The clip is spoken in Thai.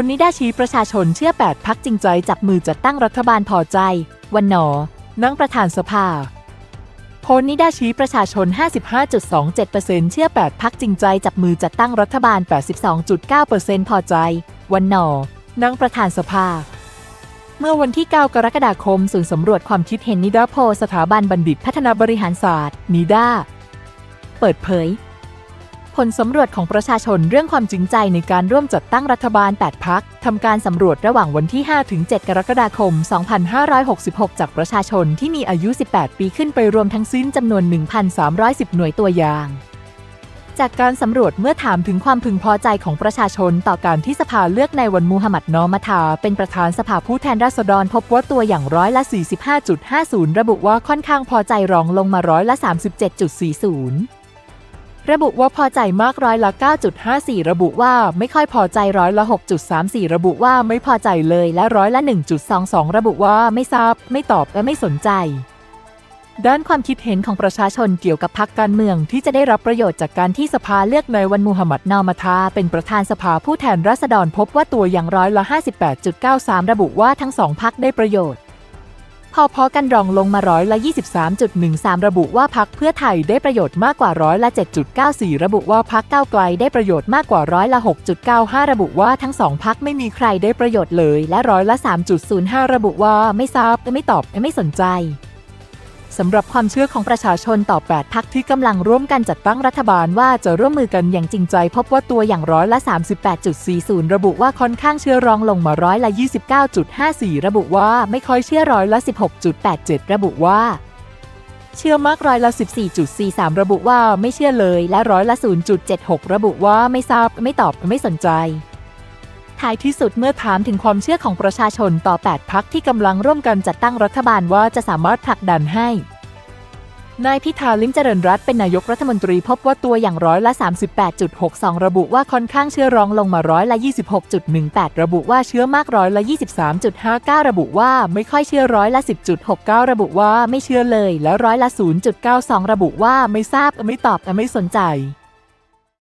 ลนิดาชี้ประชาชนเชื่อ 8 พักจริงใจจับมือจัดตั้งรัฐบาลพอใจ วันหนอ นั่งประธานสภาโพลนิดาชี้ประชาชน 55.27%เชื่อ 8 พักจริงใจจับมือจัดตั้งรัฐบาล 82.9%พอใจ วันหนอ นั่งประธานสภา เมื่อวันที่ 9 กรกฎาคมศูนย์สำรวจความคิดเห็นนิดาโพลสถาบันบัณฑิตพัฒนาบริหารศาสตร์นิดาเปิดเผย ผลสำรวจของประชาชนเรื่องความจริงใจในการร่วมจัดตั้งรัฐบาล 8 พักทำการสำรวจระหว่างวันที่5ถึง7กรกฎาคม 2566 จากประชาชนที่มีอายุ 18 ปีขึ้นไปรวมทั้งสิ้นจำนวน 1,310 หน่วยตัวอย่าง จากการสำรวจเมื่อถามถึงความพึงพอใจของประชาชนต่อการที่สภาเลือกนายวันมูฮัมหมัดนอมาทา เป็นประธานสภาผู้แทนราษฎรพบว่าตัวอย่างร้อยละ 45.50 ระบุว่าค่อนข้างพอใจรองลงมาร้อยละ 37.40 ระบุว่าพอใจมากร้อยละ 9.54 ระบุว่าไม่ค่อยพอใจร้อยละ 6.34 ระบุว่าไม่พอใจเลยและร้อยละ 1.22 ระบุว่าไม่ทราบ ไม่ตอบและไม่สนใจ ด้านความคิดเห็นของประชาชนเกี่ยวกับพรรคการเมืองที่จะได้รับประโยชน์จากการที่สภาเลือกนายวันมูฮัมหมัดนอมาทา เป็นประธานสภาผู้แทนราษฎรพบว่าตัวอย่างร้อยละ 58.93 ระบุว่าทั้งสองพรรคได้ประโยชน์ พอๆกันรองลงมาร้อยละ 23.13 ระบุว่าพักเพื่อไทยได้ประโยชน์มากกว่าร้อยละ 7.94 ระบุว่าพักก้าวไกลได้ประโยชน์มากกว่าร้อยละ 6.95 ระบุว่าทั้งสองพักไม่มีใครได้ประโยชน์เลย และร้อยละ 3.05 ระบุว่าไม่ทราบไม่ตอบไม่สนใจ สำหรับความเชื่อของประชาชนต่อ 8 พักที่กำลังร่วมกันจัดตั้งรัฐบาลว่าจะร่วมมือกันอย่างจริงใจ พบว่าตัวอย่างร้อยละ 38.40 ระบุว่าค่อนข้างเชื่อรองลงมาร้อยละ 29.54 ระบุว่าไม่ค่อยเชื่อร้อยละ 16.87 ระบุว่า เชื่อมากร้อยละ 14.43 ระบุว่าไม่เชื่อเลยและร้อยละ 0.76 ระบุว่าไม่ทราบไม่ตอบไม่สนใจ ท้ายที่สุดเมื่อถามถึงความเชื่อของประชาชนต่อ 8 พักที่กำลังร่วมกันจัดตั้งรัฐบาลว่าจะสามารถผลักดันให้ นายพิธาลิมเจริญรัตเป็นนายกรัฐมนตรีพบว่าตัวอย่างร้อยละ 38.62 ระบุว่าค่อนข้างเชื่อรองลงมาร้อยละ 26.18 ระบุว่าเชื่อมากร้อยละ 23.59 ระบุว่าไม่ค่อยเชื่อร้อยละ 10.69 ระบุว่าไม่เชื่อเลยและร้อยละ 0.92 ระบุว่าไม่ทราบไม่ตอบไม่สนใจ